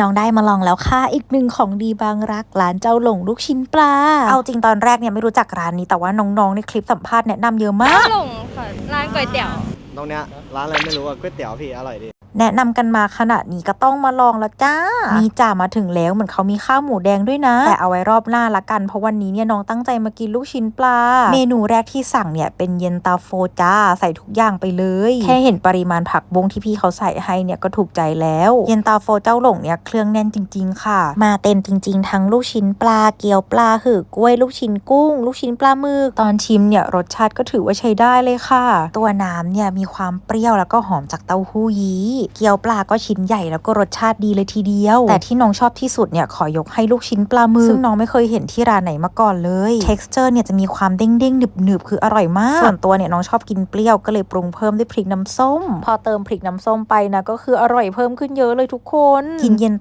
น้องได้มาลองแล้วค่ะ อีกหนึ่งของดีบางรักร้านเจ้าหลงลูกชิ้นปลา เอาจริงตอนแรกเนี่ยไม่รู้จักร้านนี้แต่ว่าน้องๆในคลิปสัมภาษณ์แนะนำเยอะมาก หลงค่ะร้านก๋วยเตี๋ยว ตรงเนี้ยร้านอะไรไม่รู้อะก๋วยเตี๋ยวพี่อร่อยดี แนะนำกันมาขนาดนี้ก็ต้องมาลองแล้วจ้ามีจ่ามาถึงแล้วเหมือนเขามีข้าวหมูแดงด้วยนะ แต่เอาไว้รอบหน้าละกัน เพราะวันนี้เนี่ยน้องตั้งใจมากินลูกชิ้นปลา เมนูแรกที่สั่งเนี่ยเป็นเย็นตาโฟจ้าใส่ทุกอย่างไปเลย แค่เห็นปริมาณผักบงที่พี่เขาใส่ให้เนี่ยก็ถูกใจแล้ว เย็นตาโฟเจ้าหลงเนี่ยเครื่องแน่นจริง ๆ ค่ะ มาเต็มจริง ๆ ทั้งลูกชิ้นปลาเกี๊ยวปลาหือกล้วยลูกชิ้นกุ้ง ลูกชิ้นปลาหมึกตอนชิมเนี่ยรสชาติก็ถือว่าใช้ได้เลยค่ะ ตัวน้ำเนี่ยมีความเปรี้ยวแล้วก็หอมจากเต้าหู้ยี้เกี๊ยวปลาก็ชิ้นใหญ่แล้วก็รสชาติดีเลยทีเดียว แต่ที่น้องชอบที่สุดเนี่ยขอยกให้ลูกชิ้นปลาหมึกซึ่งน้องไม่เคยเห็นที่ร้านไหนมาก่อนเลย texture เนี่ยจะมีความเด้งเด้งหนึบหนึบคืออร่อยมาก ส่วนตัวเนี่ยน้องชอบกินเปรี้ยวก็เลยปรุงเพิ่มด้วยพริกน้ำส้ม พอเติมพริกน้ำส้มไปนะก็คืออร่อยเพิ่มขึ้นเยอะเลยทุกคน กินเย็น